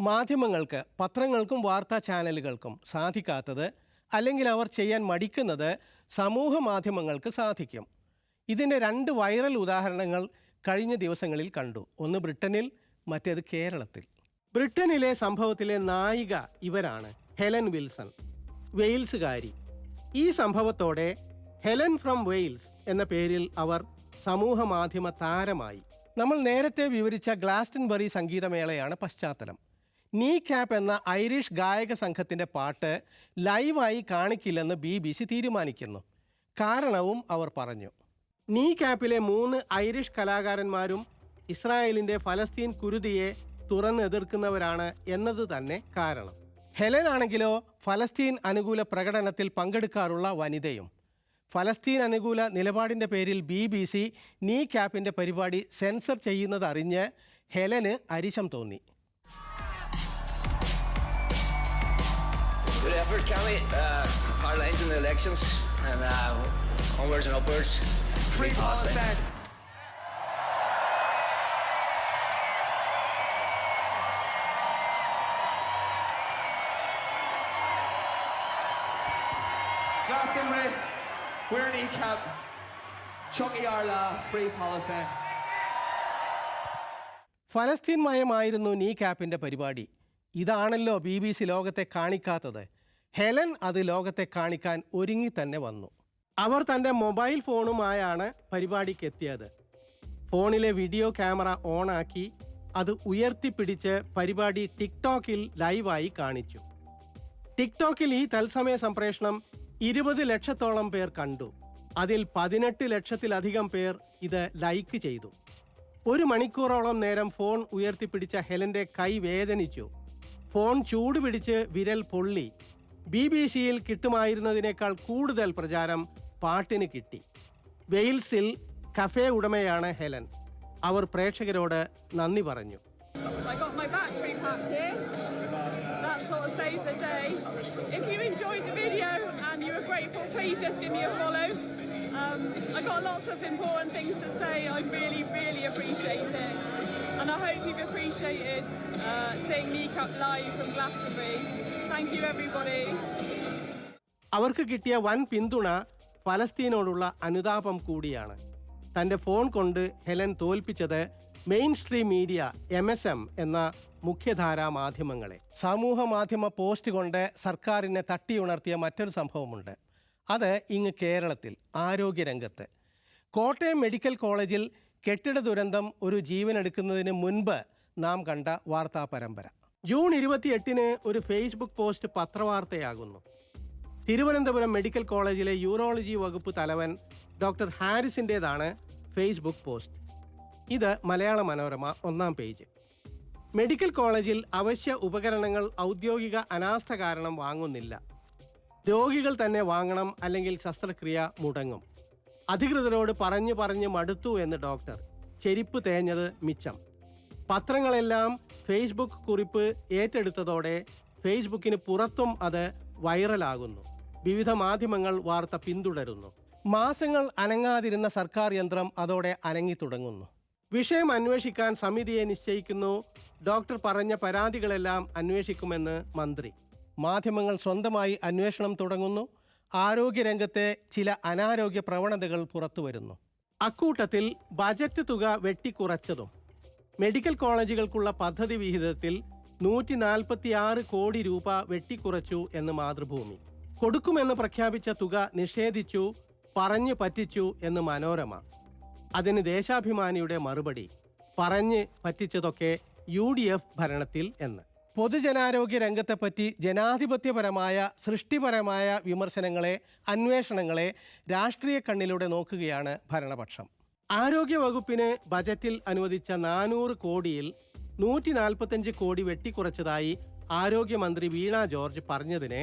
മാധ്യമങ്ങൾക്ക് പത്രങ്ങൾക്കും വാർത്താ ചാനലുകൾക്കും സാധിക്കാത്തത് അല്ലെങ്കിൽ അവർ ചെയ്യാൻ മടിക്കുന്നത് സമൂഹ മാധ്യമങ്ങൾക്ക് സാധിക്കും. ഇതിന്റെ രണ്ട് വൈറൽ ഉദാഹരണങ്ങൾ കഴിഞ്ഞ ദിവസങ്ങളിൽ കണ്ടു. ഒന്ന് ബ്രിട്ടനിൽ മറ്റേത് കേരളത്തിൽ. ബ്രിട്ടനിലെ സംഭവത്തിലെ നായിക ഇവരാണ് ഹെലൻ വിൽസൺ വെയിൽസുകാരി. ഈ സംഭവത്തോടെ ഹെലൻ ഫ്രം വെയിൽസ് എന്ന പേരിൽ അവർ സമൂഹ മാധ്യമ താരമായി. നമ്മൾ നേരത്തെ വിവരിച്ച ഗ്ലാസ്റ്റൻബറി സംഗീതമേളയാണ് പശ്ചാത്തലം. നീ ക്യാപ്പ് എന്ന ഐറിഷ് ഗായക സംഘത്തിന്റെ പാട്ട് ലൈവായി കാണിക്കില്ലെന്ന് ബി ബി സി തീരുമാനിക്കുന്നു. കാരണവും അവർ പറഞ്ഞു. നീ ക്യാപ്പിലെ മൂന്ന് ഐറിഷ് കലാകാരന്മാരും ഇസ്രായേലിന്റെ ഫലസ്തീൻ കുരുതിയെ തുറന്നെതിർക്കുന്നവരാണ് എന്നത് തന്നെ കാരണം. ഹെലൻ ആണെങ്കിലോ ഫലസ്തീൻ അനുകൂല പ്രകടനത്തിൽ പങ്കെടുക്കാറുള്ള വനിതയും. ഫലസ്തീൻ അനുകൂല നിലപാടിന്റെ പേരിൽ ബി ബി സി നീ ക്യാപ്പിന്റെ പരിപാടി സെൻസർ ചെയ്യുന്നതറിഞ്ഞ് ഹെലന് അരിശം തോന്നി. Good effort, Cammy. Uh, hard lines in the elections and uh, onwards and upwards. Free Palestine. Glastonbury, we're an E-Cap. Chucky Arla, Free Palestine. ഫലസ്തീൻ മയമായിരുന്നു നീ ക്യാപ്പിൻ്റെ പരിപാടി ഇതാണല്ലോ ബി ബി സി ലോകത്തെ കാണിക്കാത്തത്. Helen അത് ലോകത്തെ കാണിക്കാൻ ഒരുങ്ങി തന്നെ വന്നു. അവർ തന്റെ മൊബൈൽ ഫോണുമായാണ് പരിപാടിക്ക് എത്തിയത് ഫോണിലെ വീഡിയോ ക്യാമറ ഓണാക്കി അത് ഉയർത്തിപ്പിടിച്ച് പരിപാടി ടിക്ടോക്കിൽ ലൈവായി കാണിച്ചു. ടിക്ടോക്കിൽ ഈ തത്സമയ സംപ്രേഷണം ഇരുപത് ലക്ഷത്തോളം പേർ കണ്ടു. അതിൽ പതിനെട്ട് ലക്ഷത്തിലധികം പേർ ഇത് ലൈക്ക് ചെയ്തു. ഒരു മണിക്കൂറോളം നേരം ഫോൺ ഉയർത്തിപ്പിടിച്ച ഹെലന്റെ കൈ വേദനിച്ചു. ഫോൺ ചൂട് പിടിച്ച് വിരൽ പൊള്ളി. ബി ബി സിയിൽ കിട്ടുമായിരുന്നതിനേക്കാൾ കൂടുതൽ പ്രചാരം പാട്ടിന് കിട്ടി. വെയിൽസിൽ കഫേ ഉടമയാണ് ഹെലൻ. അവർ പ്രേക്ഷകരോട് നന്ദി പറഞ്ഞു. And I hope you've appreciated uh, seeing Kneecap live from Glastonbury. Thank you, everybody. അവർക്ക് കിട്ടിയ വൻ പിന്തുണ ഫലസ്തീനോടുള്ള അനുതാപം കൂടിയാണ് തന്റെ ഫോൺ കൊണ്ട് ഹെലൻ തോൽപ്പിച്ചത് mainstream media M S M എന്ന മുഖ്യധാരാ മാധ്യമങ്ങളെ സമൂഹ മാധ്യമ പോസ്റ്റ് കൊണ്ട് സർക്കാരിനെ തട്ടിയുണർത്തിയ മറ്റൊരു സംഭവമുണ്ട് അത് ഇങ്ങ് കേരളത്തിൽ ആരോഗ്യരംഗത്ത് കോട്ടയം മെഡിക്കൽ കോളേജിൽ കെട്ടിട ദുരന്തം ഒരു ജീവനെടുക്കുന്നതിന് മുൻപ് നാം കണ്ട വാർത്താ പരമ്പര. ജൂൺ ഇരുപത്തിയെട്ടിന് ഒരു ഫേസ്ബുക്ക് പോസ്റ്റ് പത്രവാർത്തയാകുന്നു. തിരുവനന്തപുരം മെഡിക്കൽ കോളേജിലെ യൂറോളജി വകുപ്പ് തലവൻ ഡോക്ടർ ഹാരിസിന്റേതാണ് ഫേസ്ബുക്ക് പോസ്റ്റ്. ഇത് മലയാള മനോരമ ഒന്നാം പേജ്. മെഡിക്കൽ കോളേജിൽ അവശ്യ ഉപകരണങ്ങൾ ഔദ്യോഗിക അനാസ്ഥ കാരണം വാങ്ങുന്നില്ല. രോഗികൾ തന്നെ വാങ്ങണം അല്ലെങ്കിൽ ശസ്ത്രക്രിയ മുടങ്ങും. അധികൃതരോട് പറഞ്ഞു പറഞ്ഞ് മടുത്തു എന്ന് ഡോക്ടർ. ചെരിപ്പ് തേഞ്ഞത് മിച്ചം. പത്രങ്ങളെല്ലാം ഫേസ്ബുക്ക് കുറിപ്പ് ഏറ്റെടുത്തതോടെ ഫേസ്ബുക്കിന് പുറത്തും അത് വൈറലാകുന്നു. വിവിധ മാധ്യമങ്ങൾ വാർത്ത പിന്തുടരുന്നു. മാസങ്ങൾ അനങ്ങാതിരുന്ന സർക്കാർ യന്ത്രം അതോടെ അനങ്ങി തുടങ്ങുന്നു. വിഷയം അന്വേഷിക്കാൻ സമിതിയെ നിശ്ചയിക്കുന്നു. ഡോക്ടർ പറഞ്ഞ പരാതികളെല്ലാം അന്വേഷിക്കുമെന്ന് മന്ത്രി. മാധ്യമങ്ങൾ സ്വന്തമായി അന്വേഷണം തുടങ്ങുന്നു. ആരോഗ്യരംഗത്തെ ചില അനാരോഗ്യ പ്രവണതകൾ പുറത്തുവരുന്നു. അക്കൂട്ടത്തിൽ ബജറ്റ് തുക വെട്ടിക്കുറച്ചതും മെഡിക്കൽ കോളേജുകൾക്കുള്ള പദ്ധതി വിഹിതത്തിൽ നൂറ്റി നാൽപ്പത്തി ആറ് കോടി രൂപ വെട്ടിക്കുറച്ചു എന്ന് മാതൃഭൂമി. കൊടുക്കുമെന്ന് പ്രഖ്യാപിച്ച തുക നിഷേധിച്ചു പറഞ്ഞു പറ്റിച്ചു എന്ന് മനോരമ. അതിന് ദേശാഭിമാനിയുടെ മറുപടി പറഞ്ഞ് പറ്റിച്ചതൊക്കെ യു ഡി എഫ് ഭരണത്തിൽ എന്ന്. പൊതുജനാരോഗ്യ രംഗത്തെപ്പറ്റി ജനാധിപത്യപരമായ സൃഷ്ടിപരമായ വിമർശനങ്ങളെ അന്വേഷണങ്ങളെ രാഷ്ട്രീയ കണ്ണിലൂടെ നോക്കുകയാണ് ഭരണപക്ഷം. ആരോഗ്യ വകുപ്പിന് ബജറ്റിൽ അനുവദിച്ച നാനൂറ് കോടിയിൽ നൂറ്റി നാൽപ്പത്തഞ്ച് കോടി വെട്ടിക്കുറച്ചതായി ആരോഗ്യമന്ത്രി വീണ ജോർജ് പറഞ്ഞതിനെ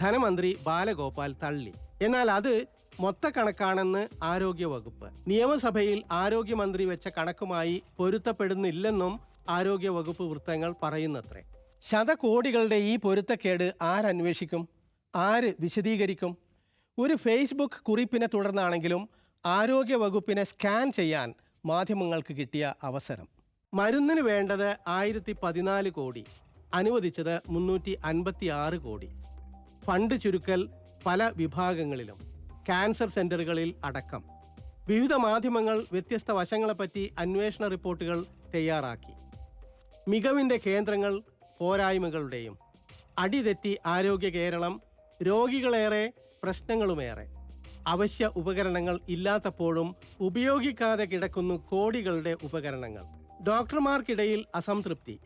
ധനമന്ത്രി ബാലഗോപാൽ തള്ളി. എന്നാൽ അത് മൊത്തക്കണക്കാണെന്ന് ആരോഗ്യ വകുപ്പ് നിയമസഭയിൽ ആരോഗ്യമന്ത്രി വെച്ച കണക്കുമായി പൊരുത്തപ്പെടുന്നില്ലെന്നും ആരോഗ്യ വകുപ്പ് വൃത്തങ്ങൾ പറയുന്നത്രേ. ശതകോടികളുടെ ഈ പൊരുത്തക്കേട് ആരന്വേഷിക്കും? ആര് വിശദീകരിക്കും? ഒരു ഫേസ്ബുക്ക് കുറിപ്പിനെ തുടർന്നാണെങ്കിലും ആരോഗ്യ വകുപ്പിനെ സ്കാൻ ചെയ്യാൻ മാധ്യമങ്ങൾക്ക് കിട്ടിയ അവസരം. മരുന്നിന് വേണ്ടത് ആയിരത്തി പതിനാല് കോടി അനുവദിച്ചത് മുന്നൂറ്റി അൻപത്തി ആറ് കോടി. ഫണ്ട് ചുരുക്കൽ പല വിഭാഗങ്ങളിലും ക്യാൻസർ സെന്ററുകളിൽ അടക്കം. വിവിധ മാധ്യമങ്ങൾ വ്യത്യസ്ത വശങ്ങളെപ്പറ്റി അന്വേഷണ റിപ്പോർട്ടുകൾ തയ്യാറാക്കി. മികവിന്റെ കേന്ദ്രങ്ങൾ പോരായ്മകളുടെയും അടിതെറ്റി ആരോഗ്യ കേരളം രോഗികളേറെ പ്രശ്നങ്ങളുമേറെ. അവശ്യ ഉപകരണങ്ങൾ ഇല്ലാത്തപ്പോഴും ഉപയോഗിക്കാതെ കിടക്കുന്നു കോടികളുടെ ഉപകരണങ്ങൾ. ഡോക്ടർമാർക്കിടയിൽ അസംതൃപ്തി.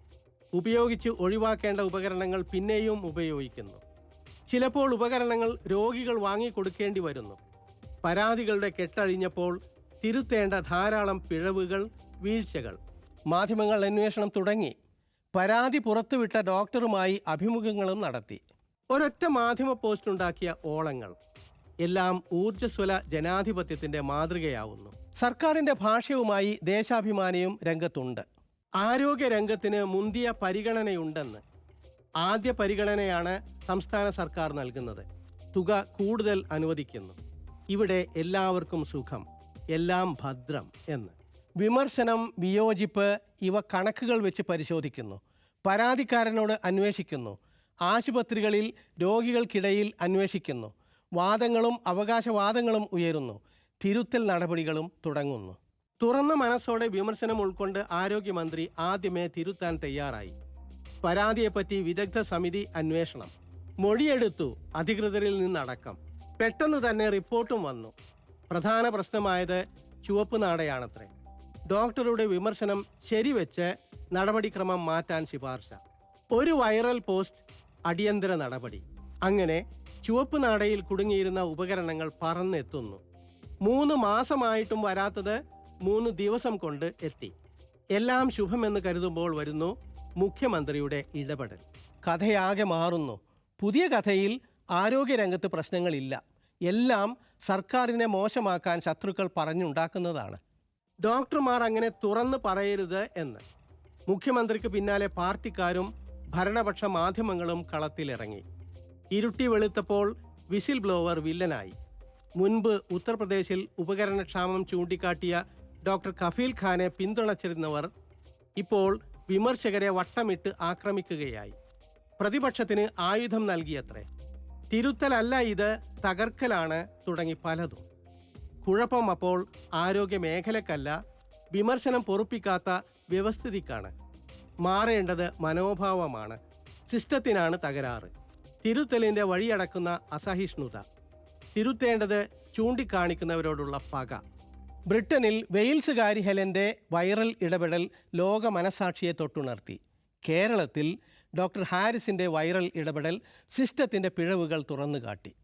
ഉപയോഗിച്ച് ഒഴിവാക്കേണ്ട ഉപകരണങ്ങൾ പിന്നെയും ഉപയോഗിക്കുന്നു. ചിലപ്പോൾ ഉപകരണങ്ങൾ രോഗികൾ വാങ്ങിക്കൊടുക്കേണ്ടി വരുന്നു. പരാതികളുടെ കെട്ടഴിഞ്ഞപ്പോൾ തിരുത്തേണ്ട ധാരാളം പിഴവുകൾ വീഴ്ചകൾ. മാധ്യമങ്ങൾ അന്വേഷണം തുടങ്ങി. പരാതി പുറത്തുവിട്ട ഡോക്ടറുമായി അഭിമുഖങ്ങളും നടത്തി. ഒരൊറ്റ മാധ്യമ പോസ്റ്റ് ഉണ്ടാക്കിയ ഓളങ്ങൾ. എല്ലാം ഊർജസ്വല ജനാധിപത്യത്തിന്റെ മാതൃകയാവുന്നു. സർക്കാരിന്റെ ഭാഷയുമായി ദേശാഭിമാനിയും രംഗത്തുണ്ട്. ആരോഗ്യ രംഗത്തിന് മുന്തിയ പരിഗണനയുണ്ടെന്ന് ആദ്യ പരിഗണനയാണ് സംസ്ഥാന സർക്കാർ നൽകുന്നത്. തുക കൂടുതൽ അനുവദിക്കുന്നു. ഇവിടെ എല്ലാവർക്കും സുഖം. എല്ലാം ഭദ്രം എന്ന്. വിമർശനം വിയോജിപ്പ് ഇവ കണക്കുകൾ വെച്ച് പരിശോധിക്കുന്നു. പരാതിക്കാരനോട് അന്വേഷിക്കുന്നു. ആശുപത്രികളിൽ രോഗികൾക്കിടയിൽ അന്വേഷിക്കുന്നു. വാദങ്ങളും അവകാശവാദങ്ങളും ഉയരുന്നു. തിരുത്തൽ നടപടികളും തുടങ്ങുന്നു. തുറന്ന മനസ്സോടെ വിമർശനം ഉൾക്കൊണ്ട് ആരോഗ്യമന്ത്രി ആദ്യമേ തിരുത്താൻ തയ്യാറായി. പരാതിയെപ്പറ്റി വിദഗ്ധ സമിതി അന്വേഷണം. മൊഴിയെടുത്തു അധികൃതരിൽ നിന്നടക്കം. പെട്ടെന്ന് തന്നെ റിപ്പോർട്ടും വന്നു. പ്രധാന പ്രശ്നമായത് ചുവപ്പ് നാടയാണത്രേ. ഡോക്ടറുടെ വിമർശനം ശരിവെച്ച് നടപടിക്രമം മാറ്റാൻ ശുപാർശ. ഒരു വൈറൽ പോസ്റ്റ് അടിയന്തര നടപടി. അങ്ങനെ ചുവപ്പ് നാടയിൽ കുടുങ്ങിയിരുന്ന ഉപകരണങ്ങൾ പറന്നെത്തുന്നു. മൂന്ന് മാസമായിട്ടും വരാത്തത് മൂന്ന് ദിവസം കൊണ്ട് എത്തി. എല്ലാം ശുഭമെന്ന് കരുതുമ്പോൾ വരുന്നു മുഖ്യമന്ത്രിയുടെ ഇടപെടൽ. കഥയാകെ മാറുന്നു. പുതിയ കഥയിൽ ആരോഗ്യരംഗത്ത് പ്രശ്നങ്ങളില്ല. എല്ലാം സർക്കാരിനെ മോശമാക്കാൻ ശത്രുക്കൾ പറഞ്ഞുണ്ടാക്കുന്നതാണ്. ഡോക്ടർമാർ അങ്ങനെ തുറന്നു പറയരുത് എന്ന്. മുഖ്യമന്ത്രിക്ക് പിന്നാലെ പാർട്ടിക്കാരും ഭരണപക്ഷ മാധ്യമങ്ങളും കളത്തിലിറങ്ങി. ഇരുട്ടി വെളുത്തപ്പോൾ വിസിൽ ബ്ലോവർ വില്ലനായി. മുൻപ് ഉത്തർപ്രദേശിൽ ഉപകരണക്ഷാമം ചൂണ്ടിക്കാട്ടിയ ഡോക്ടർ കഫീൽ ഖാനെ പിന്തുണച്ചിരുന്നവർ ഇപ്പോൾ വിമർശകരെ വട്ടമിട്ട് ആക്രമിക്കുകയായി. പ്രതിപക്ഷത്തിന് ആയുധം നൽകിയത്രേ. തിരുത്തലല്ല ഇത് തകർക്കലാണ് തുടങ്ങി പലതും. കുഴപ്പം അപ്പോൾ ആരോഗ്യ മേഖലക്കല്ല വിമർശനം പൊറുപ്പിക്കാത്ത വ്യവസ്ഥിതിക്കാണ്. മാറേണ്ടത് മനോഭാവമാണ്. സിസ്റ്റത്തിനാണ് തകരാറ്. തിരുത്തലിന്റെ വഴിയടക്കുന്ന അസഹിഷ്ണുത. തിരുത്തേണ്ടത് ചൂണ്ടിക്കാണിക്കുന്നവരോടുള്ള പക. ബ്രിട്ടനിൽ വെയിൽസുകാരി ഹെലന്റെ വൈറൽ ഇടപെടൽ ലോക മനസാക്ഷിയെ തൊട്ടുണർത്തി. കേരളത്തിൽ ഡോക്ടർ ഹാരിസിന്റെ വൈറൽ ഇടപെടൽ സിസ്റ്റത്തിന്റെ പിഴവുകൾ തുറന്നുകാട്ടി.